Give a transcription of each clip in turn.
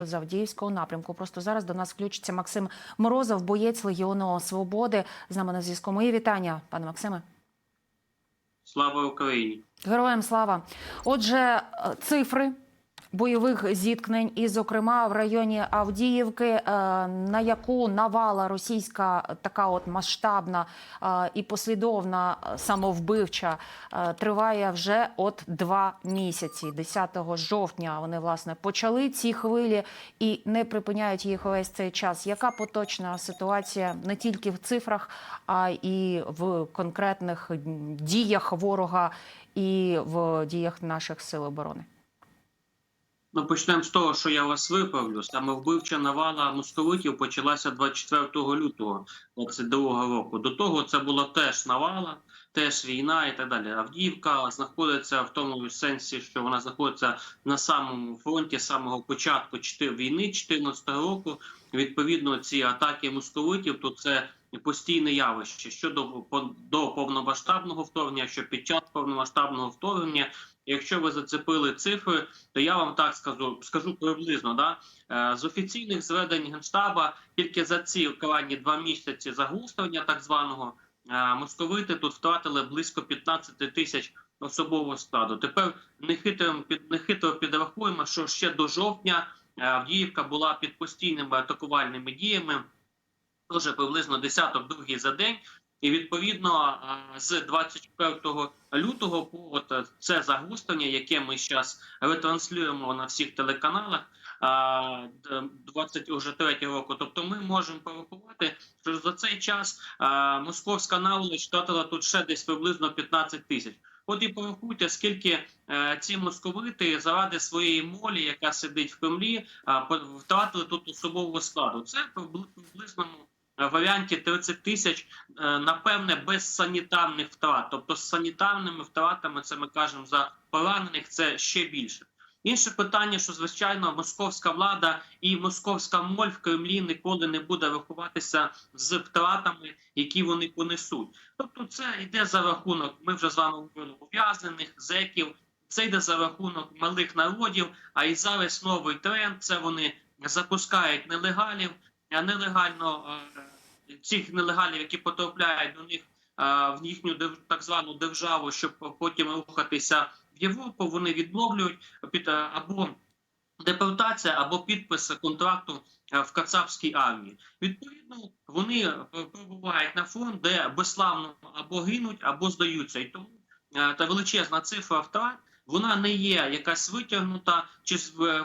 з Авдіївського напрямку. Просто зараз до нас включиться Максим Морозов, боєць Легіону Свободи. З нами на зв'язку. Мої вітання, пане Максиме. Слава Україні! Героям слава. Отже, е, цифри бойових зіткнень, і, зокрема, в районі Авдіївки, е, на яку навала російська така от масштабна е, і послідовна е, самовбивча триває вже от два місяці. 10 жовтня вони власне почали ці хвилі і не припиняють їх весь цей час. Яка поточна ситуація не тільки в цифрах, а і в конкретних діях ворога і в діях наших сил оборони? Ну, почнемо з того, що я вас виправлю. Саме вбивча навала московитів почалася 24 лютого 22 року. До того це була теж навала, теж війна і так далі. Авдіївка знаходиться в тому сенсі, що вона знаходиться на самому фронті самого початку війни 2014 року. Відповідно, ці атаки московитів, то це постійне явище щодо до повномасштабного вторгнення, що під час повномасштабного вторгнення. Якщо ви зацепили цифри, то я вам так скажу, скажу приблизно. Да? Е, З офіційних зведень Генштаба тільки за ці крайні два місяці загострення так званого е, московити тут втратили близько 15 тисяч особового складу. Тепер нехитро, нехитро підрахуємо, що ще до жовтня е, Авдіївка була під постійними атакувальними діями, теж приблизно десяток другий за день. І відповідно е, з 24 лютого по от е, це загострення, яке ми зараз ретранслюємо на всіх телеканалах. е, д- 23 року. Тобто, ми можемо порахувати, що за цей час е, московська наволоч втратила тут ще десь приблизно 15 тисяч. От і порахуйте, скільки е, ці московити заради своєї молі, яка сидить в Кремлі, е, втратили тут особового складу. Це прибли- приблизно е, варіанті 30 тисяч, е, напевне, без санітарних втрат. Тобто з санітарними втратами, це ми кажемо за поранених, це ще більше. Інше питання, що звичайно московська влада і московська моль в Кремлі ніколи не буде рахуватися з втратами, які вони понесуть. Тобто, це йде за рахунок. Ми вже з вами говорили ув'язнених, зеків. Це йде за рахунок малих народів. А і зараз новий тренд це вони запускають нелегалів, нелегально е, цих нелегалів, які потрапляють до них е, в їхню так звану державу, щоб потім рухатися в Європу. Вони відновлюють під е, або депортація, або підпис контракту е, в кацапській армії. Відповідно, вони прибувають на фронт, де безславно або гинуть, або здаються. І тому та величезна цифра втрат. Вона не є якась витягнута чи е,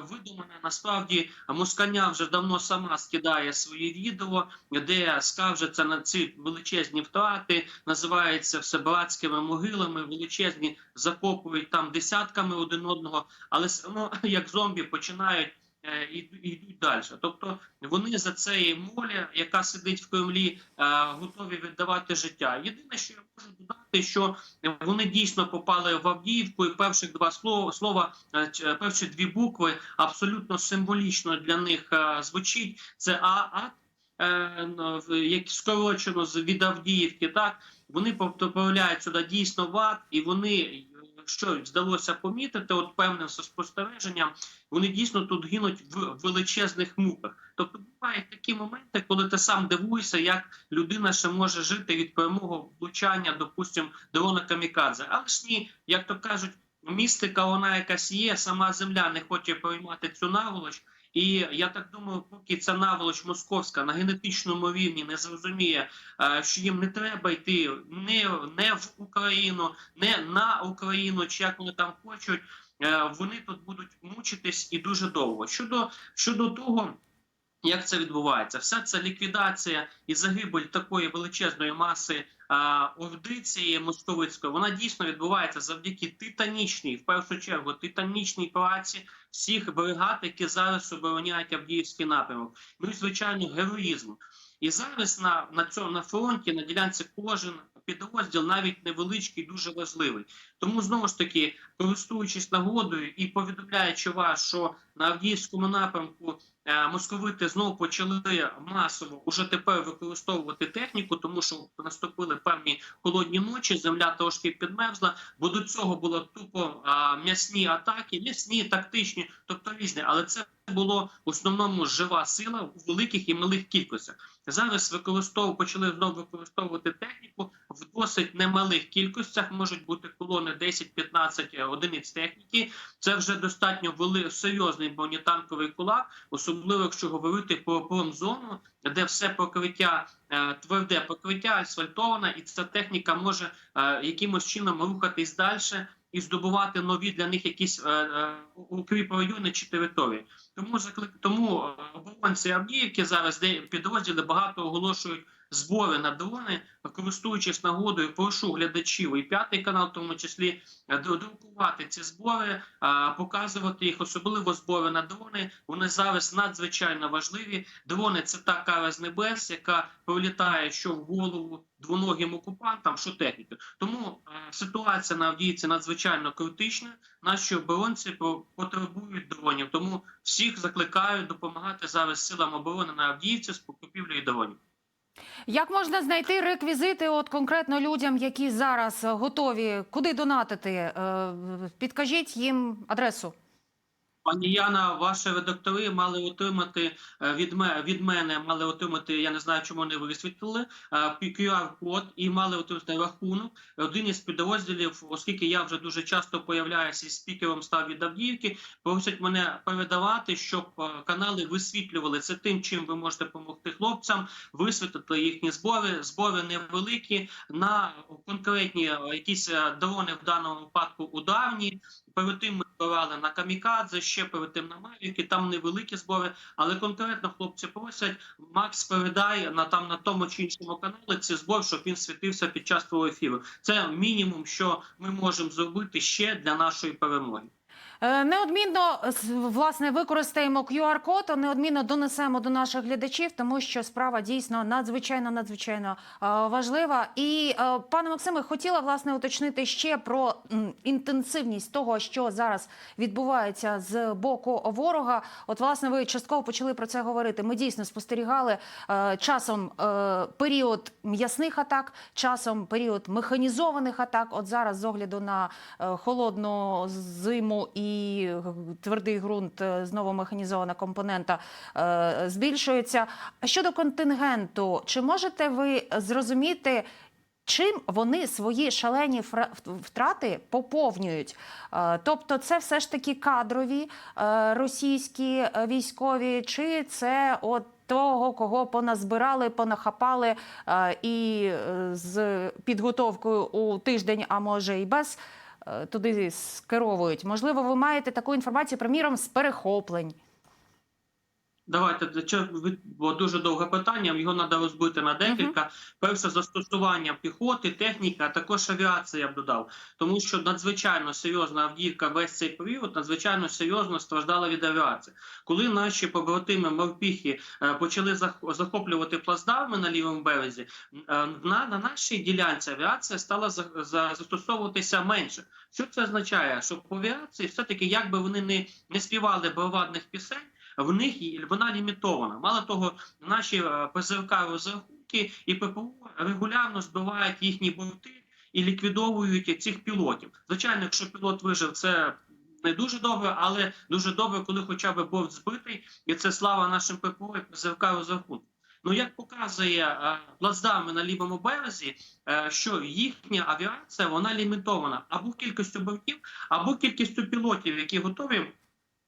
видумана. Насправді Москаня вже давно сама скидає свої відео, де скаржиться на ці величезні втрати, називається все братськими могилами, величезні закопують там десятками один одного, але все одно як зомбі починають йдуть далі. Тобто вони за цієї молі, яка сидить в Кремлі, е, готові віддавати життя. Єдине, що я можу додати, що вони дійсно попали в Авдіївку, і перших два слова е, перші дві букви абсолютно символічно для них е, звучить. Це АА, е, в- як скорочено з від Авдіївки. Так вони потрапляють сюди дійсно в ад, і вони. Що вдалося помітити, от певним спостереженням, вони дійсно тут гинуть в величезних муках. Тобто бувають такі моменти, коли ти сам дивуєшся, як людина ще може жити від прямого влучання, допустимо, дрона камікадзе. Але ж ні, як то кажуть, містика вона якась є, сама земля не хоче приймати цю наволоч. І я так думаю, поки ця наволоч московська на генетичному рівні не зрозуміє, е, що їм не треба йти не, не в Україну, не на Україну, чи як вони там хочуть, е, вони тут будуть мучитись і дуже довго. Щодо щодо того. Як це відбувається? Вся ця ліквідація і загибель такої величезної маси а, орди московицької, вона дійсно відбувається завдяки титанічній, в першу чергу, титанічній праці всіх бригад, які зараз обороняють Авдіївський напрямок. Ну і звичайно, героїзм. І зараз на, на цьому на фронті, на ділянці кожен підрозділ, навіть невеличкий, дуже важливий. Тому знову ж таки, користуючись нагодою і повідомляючи вас, що на Авдіївському напрямку московити знову почали масово уже тепер використовувати техніку, тому що наступили певні холодні ночі, земля трошки підмерзла, бо до цього було тупо а, м'ясні атаки, м'ясні, тактичні, тобто різні, але це було в основному жива сила у великих і малих кількостях. Зараз використовували, почали знову використовувати техніку в досить немалих кількостях. Можуть бути колони 10-15 одиниць техніки. Це вже достатньо вели серйозний бронетанковий кулак, особливо якщо говорити про промзону, де все покриття е, тверде покриття, асфальтоване, і ця техніка може е, якимось чином рухатись далі і здобувати нові для них якісь е, укріпрайони чи території. Тому тому оборонці Авдіївки зараз де підрозділи багато оголошують збори на дрони, користуючись нагодою, прошу глядачів і п'ятий канал, в тому числі е, друкувати ці збори, показувати їх, особливо збори на дрони. Вони зараз надзвичайно важливі. Дрони це та кара з небес, яка прилітає що в голову двоногим окупантам, що техніки. Тому е, ситуація на Авдіївці надзвичайно критична. Наші оборонці по- потребують дронів. Тому всіх закликаю допомагати зараз силам оборони на Авдіївці з покупівлею дронів. Як можна знайти реквізити от конкретно людям, які зараз е, готові куди донатити? Е, Підкажіть їм адресу. Пані Яна, ваші редактори мали отримати е, від мене, від мене мали отримати. Я не знаю, чому вони висвітлили е, QR-код і мали отримати рахунок. Один із підрозділів, оскільки я вже дуже часто появляюся і спікером став від Авдіївки, просять мене передавати, щоб е, канали висвітлювали це тим, чим ви можете допомогти хлопцям, висвітлити їхні збори. Збори невеликі на конкретні якісь дрони в даному випадку ударні. Перед тим ми збирали на камікадзе, ще перед тим на Мавіки, там невеликі збори, але конкретно хлопці просять, Макс передай на там на тому чи іншому каналі цей збор, щоб він світився під час твого ефіру. Це мінімум, що ми можемо зробити ще для нашої перемоги. Е, Неодмінно власне використаємо QR-код, неодмінно донесемо до наших глядачів, тому що справа дійсно надзвичайно надзвичайно е, важлива. І е, пане Максиме, хотіла власне уточнити ще про інтенсивність того, що зараз відбувається з боку ворога. От, власне, ви частково почали про це говорити. Ми дійсно спостерігали часом період м'ясних атак, часом період механізованих атак. От зараз, з огляду на холодну зиму і твердий ґрунт, е, знову механізована компонента е, збільшується. Щодо контингенту, чи можете ви зрозуміти? Чим вони свої шалені втрати поповнюють? Е, Тобто, це все ж таки кадрові е, російські е, військові, чи це от того, кого поназбирали, понахапали е, і е, з підготовкою у тиждень, а може і без, е, туди скеровують? Можливо, ви маєте таку інформацію, приміром, з перехоплень. Давайте для чого бо дуже довге питання. Його треба розбити на декілька. Перше застосування піхоти, техніки, а також авіація я б додав, тому що надзвичайно серйозна Авдіївка весь цей період надзвичайно серйозно страждала від авіації. Коли наші побратими мавпіхи е, почали зах- захоплювати плацдарми на лівому березі, е, на, на нашій ділянці авіація стала за, за- застосовуватися менше. Що це означає? Що по авіації, все таки, як би вони не, не співали бравадних пісень в них вона лімітована. Мало того, наші е, ПЗРК розрахунки і ППО регулярно збивають їхні борти і ліквідовують цих пілотів. Звичайно, якщо пілот вижив, це не дуже добре, але дуже добре, коли хоча б борт збитий, і це слава нашим ППО і ПЗРК розрахунку. Ну, як показує е, плацдарми на лівому березі, е, що їхня авіація вона лімітована або кількістю бортів, або кількістю пілотів, які готові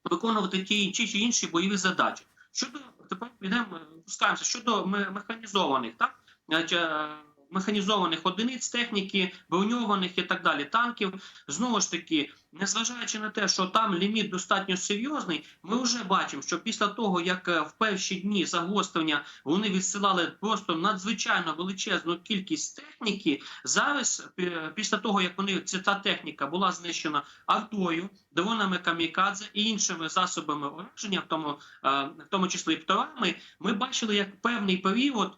виконувати ті чи чи інші бойові задачі. Щодо тепер підемо пускаємося щодо механізованих, так е, механізованих одиниць техніки, броньованих і так далі, танків. Знову ж таки, незважаючи на те, що там ліміт достатньо серйозний, ми вже бачимо, що після того, як е, в перші дні загострення вони відсилали просто надзвичайно величезну кількість техніки, зараз, після того як вони ця та техніка була знищена артою, дронами камікадзе і іншими засобами ураження, в тому, е, в тому числі і птарами, ми бачили, як певний період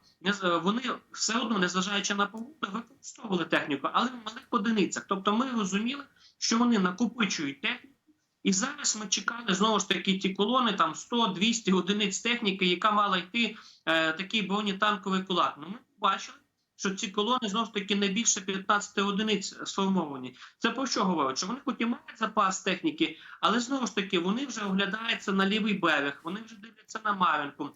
вони все одно, незважаючи на погоду, використовували техніку, але в малих одиницях. Тобто, ми розуміли, що вони накопичують техніку. І зараз ми чекали знову ж таки ті колони, там 100-200 одиниць техніки, яка мала йти е, такий бронетанковий кулак. Ну, ми бачили, що ці колони знову ж таки не більше 15 одиниць сформовані. Це про що говорить? Що вони хоч і мають запас техніки, але знову ж таки вони вже оглядаються на лівий берег, вони вже дивляться на Мар'їнку.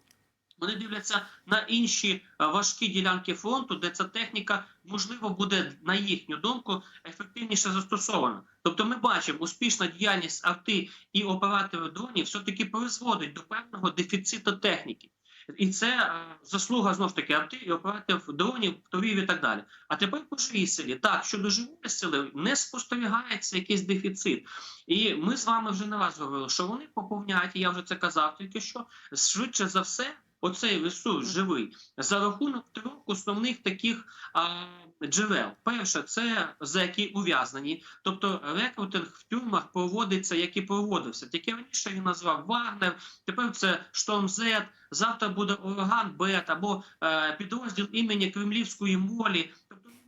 Вони дивляться на інші е, важкі ділянки фронту, де ця техніка можливо буде, на їхню думку, ефективніше застосована. Тобто, ми бачимо, успішна діяльність авти і операторів дронів все-таки призводить до певного дефіциту техніки. І це е, заслуга знову ж таки авти і операторів дронів, птурів і так далі. А тепер по живій силі. Так, щодо живої сили не спостерігається якийсь дефіцит. І ми з вами вже не раз говорили, що вони поповняють, я вже це казав тільки що, швидше за все, оцей ресурс живий за рахунок трьох основних таких а, джерел. Перше, це зеки ув'язнені, тобто рекрутинг в тюрмах проводиться, як і проводився. Тільки раніше він назвав Вагнер, тепер це Шторм Зет, завтра буде Ураган Бет або е, підрозділ імені Кремлівської молі.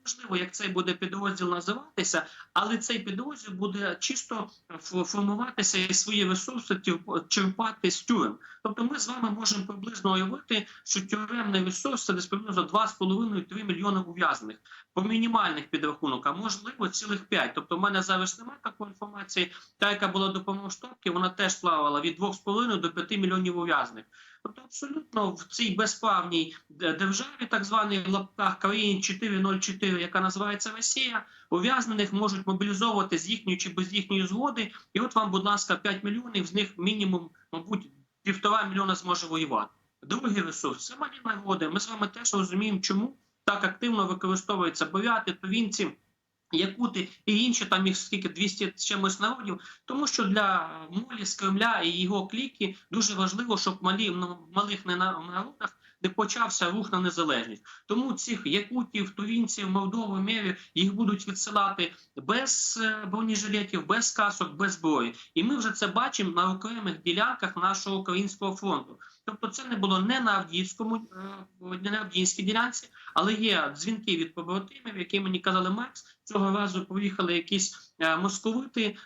Неважливо, як цей буде підрозділ називатися, але цей підрозділ буде чисто формуватися і свої ресурси тюрп- черпати з тюрем. Тобто ми з вами можемо приблизно уявити, що тюремний ресурс це десь приблизно 2,5-3 мільйони ув'язнених по мінімальних підрахунок, а можливо цілих 5. Тобто в мене зараз немає такої інформації. Та, яка була до повномасштабки, вона теж плавала від 2,5 до 5 мільйонів ув'язнених. Тобто абсолютно в цій безправній державі, так званій в лапках країні 404, яка називається Росія, ув'язнених можуть мобілізовувати з їхньої чи без їхньої згоди. І от вам, будь ласка, 5 мільйонів, з них мінімум, мабуть, півтора мільйона зможе воювати. Другий ресурс це малі нагоди. Ми з вами теж розуміємо, чому так активно використовуються буряти, повінці. Якути і інші там їх скільки 200 з чимось народів, тому що для молі з Кремля і його кліки дуже важливо, щоб малі в малих не- народах не почався рух на незалежність. Тому цих якутів, тувінців, Молдови, Мєві їх будуть відсилати без е, бронежилетів, без касок, без зброї. І ми вже це бачимо на окремих ділянках нашого українського фронту. Тобто, це не було не на Авдіївському, е, не на Авдіївській ділянці, але є дзвінки від побратимів, які мені казали Макс. Цього разу поїхали якісь е, московити,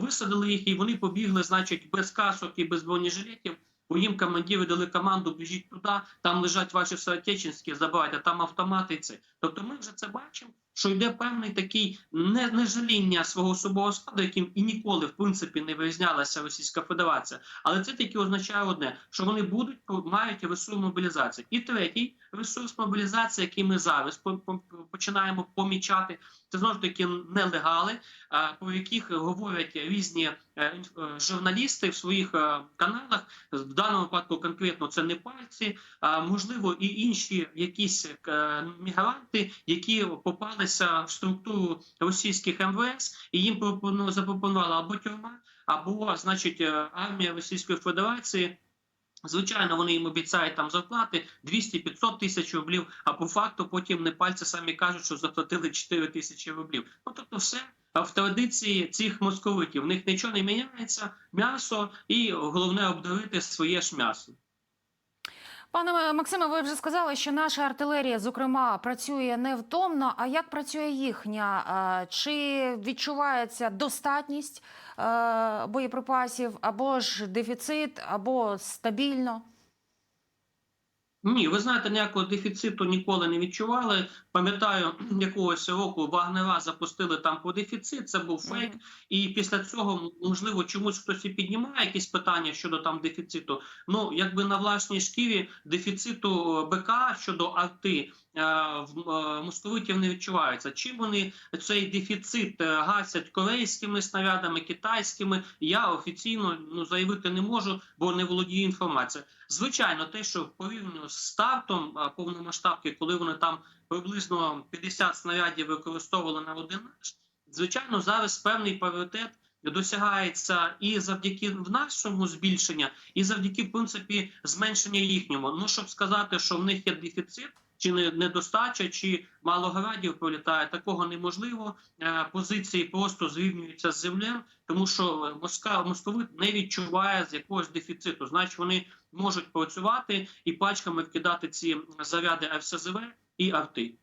висадили їх, і вони побігли, значить, без касок і без бронежилетів. Бо їм командири дали команду, біжіть туди, там лежать ваші соотечественські, забирайте, там автомати. Це. Тобто ми вже це бачимо, що йде певний такий не, нежаління свого особового складу, яким і ніколи в принципі не вирізнялася Російська Федерація. Але це тільки означає одне, що вони будуть мають ресурс мобілізації. І третій ресурс мобілізації, який ми зараз по- по- починаємо помічати, це знову ж таки нелегали, про яких говорять різні е, е, журналісти в своїх е, каналах. В даному випадку конкретно це не пальці, а можливо і інші якісь е, мігранти, які попалися в структуру російських МВС, і їм пропону- запропонували або тюрма, або значить е, армія Російської Федерації. Звичайно, вони їм обіцяють там зарплати 200-500 тисяч рублів, а по факту потім не пальці самі кажуть, що заплатили 4 тисячі рублів. Ну тобто, все в традиції цих московитів. В них нічого не міняється, м'ясо, і головне обдурити своє ж м'ясо. Пане Максиме, ви вже сказали, що наша артилерія, зокрема, працює невтомно. А як працює їхня? Чи відчувається достатність е, боєприпасів, або ж дефіцит, або стабільно? Ні, ви знаєте, ніякого дефіциту ніколи не відчували. Пам'ятаю, якогось року Вагнера запустили там по дефіцит. Це був фейк. І після цього, можливо, чомусь хтось і піднімає якісь питання щодо там дефіциту. Ну, якби на власній шкірі дефіциту е, БК щодо арти в е, московитів не відчувається. Чим вони цей дефіцит е, гасять корейськими снарядами, китайськими? Я офіційно ну заявити не можу, бо не володію інформацією. Звичайно, те, що порівняно з стартом повномасштабки, коли вони там приблизно 50 снарядів використовували на один наш, звичайно, зараз певний паритет досягається і завдяки в нашому збільшення, і завдяки в принципі зменшення їхньому. Ну щоб сказати, що в них є дефіцит. Чи не недостача, чи мало градів пролітає, такого неможливо. Е, Позиції просто зрівнюються з землею, тому що Москва московит не відчуває з якогось дефіциту. Значить, вони можуть працювати і пачками вкидати ці заряди РСЗВ і арти.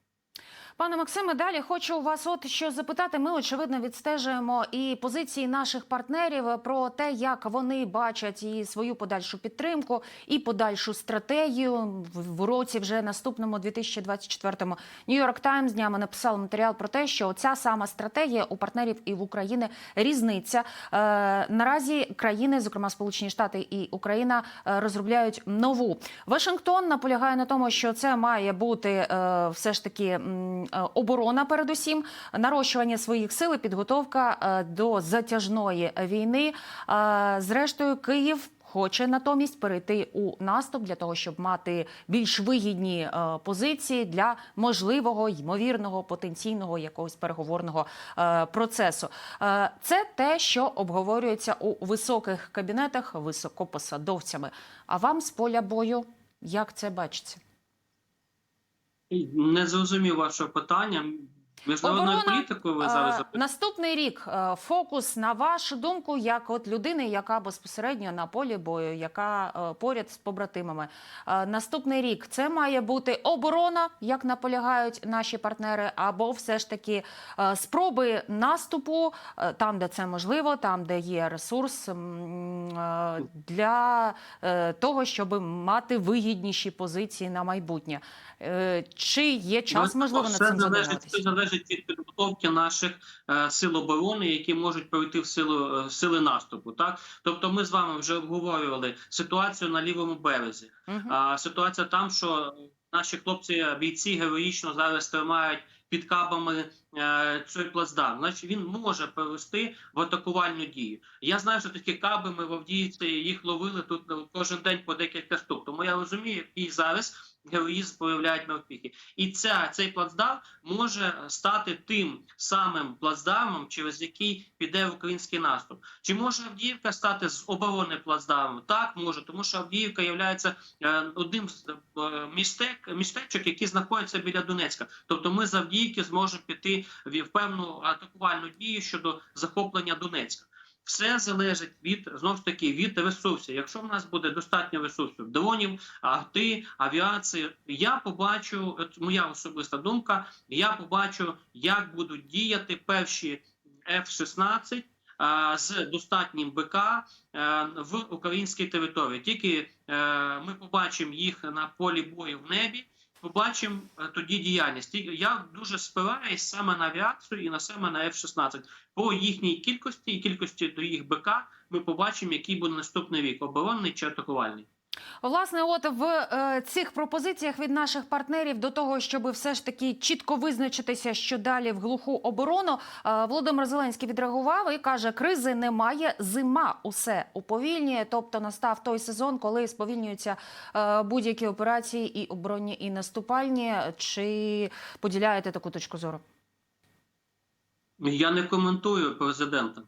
Пане Максиме, далі хочу вас от що запитати. Ми очевидно відстежуємо і позиції наших партнерів про те, як вони бачать і свою подальшу підтримку, і подальшу стратегію в році вже наступному 2024-му. Нью-Йорк Таймс днями написав матеріал про те, що ця сама стратегія у партнерів і в України різниця. Е, наразі країни, зокрема Сполучені Штати і Україна, е, розробляють нову. Вашингтон наполягає на тому, що це має бути е, все ж таки оборона, передусім, нарощування своїх сил, підготовка е, до затяжної війни. Е, Зрештою, Київ. Хоче натомість перейти у наступ для того, щоб мати більш вигідні е, позиції для можливого ймовірного потенційного якогось переговорного е, процесу. Е, це те, що обговорюється у високих кабінетах високопосадовцями. А вам з поля бою як це бачиться? Не зрозумів вашого питання. Міжнародною політикою ви Е, зараз запитуєте? Наступний рік е, фокус на вашу думку, як от людини, яка безпосередньо на полі бою, яка е, поряд з побратимами. Наступний рік це має бути оборона, як наполягають наші партнери, або все ж таки спроби наступу там, де це можливо, там, де є ресурс для того, щоб мати вигідніші позиції на майбутнє. Чи є час Ну, можливо все цим залежить, задумуватися? все залежить від підготовки наших е, сил оборони, які можуть перейти в силу е, сили наступу. Так, тобто, ми з вами вже обговорювали ситуацію на лівому березі. А ситуація там, що наші хлопці, бійці героїчно зараз тримають під кабами е, цей плацдарм. Значить, він може перевести в атакувальну дію. Я знаю, що такі каби ми в Авдіївці їх ловили тут е, кожен день по декілька штук. Тому я розумію, який зараз героїзм проявляють на успіхи. І ця цей плацдарм може стати тим самим плацдармом, через який піде український наступ. Чи може Авдіївка стати з оборони плацдармом? Так, може, тому що Авдіївка є одним з е, містек, містечок, які знаходяться біля Донецька. Тобто ми з Авдіївки зможемо піти в певну атакувальну дію щодо захоплення Донецька. Все залежить від знову ж таки від ресурсів. Якщо в нас буде достатньо ресурсів дронів, арти, авіації, я побачу, моя особиста думка, я побачу, як будуть діяти перші F-16 з достатнім БК е, в українській території. Тільки е, ми побачимо їх на полі бою в небі. Побачимо е, тоді діяльність. Я дуже спираюсь саме на авіацію і на саме на F-16. По їхній кількості і кількості до їх БК ми побачимо, який буде наступний рік оборонний чи атакувальний. Власне, от в е, цих пропозиціях від наших партнерів до того, щоб все ж таки чітко визначитися, що далі в глуху оборону, е, Володимир Зеленський відреагував і каже: кризи немає, зима усе уповільнює. Тобто настав той сезон, коли сповільнюються е, будь-які операції, і оборонні, і наступальні. Чи поділяєте таку точку зору? Я не коментую президента.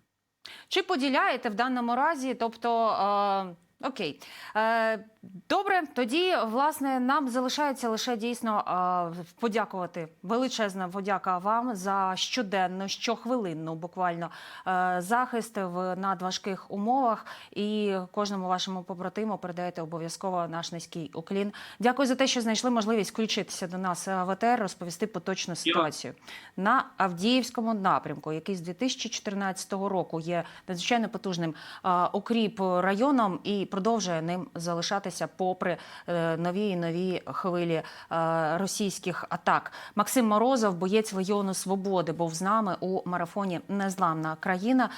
Чи поділяєте в даному разі? Тобто, е, окей, е, добре, тоді власне нам залишається лише дійсно е, подякувати. Величезна подяка вам за щоденну, щохвилинну буквально е, захист в надважких умовах. І кожному вашому побратиму передаєте обов'язково наш низький уклін. Дякую за те, що знайшли можливість включитися до нас в АТР, розповісти поточну ситуацію на Авдіївському напрямку, який з 2014 року є надзвичайно потужним укріп районом і продовжує ним залишатися попри е, нові і нові хвилі е, російських атак. Максим Морозов, боєць Легіону Свободи, був з нами у марафоні Незламна країна.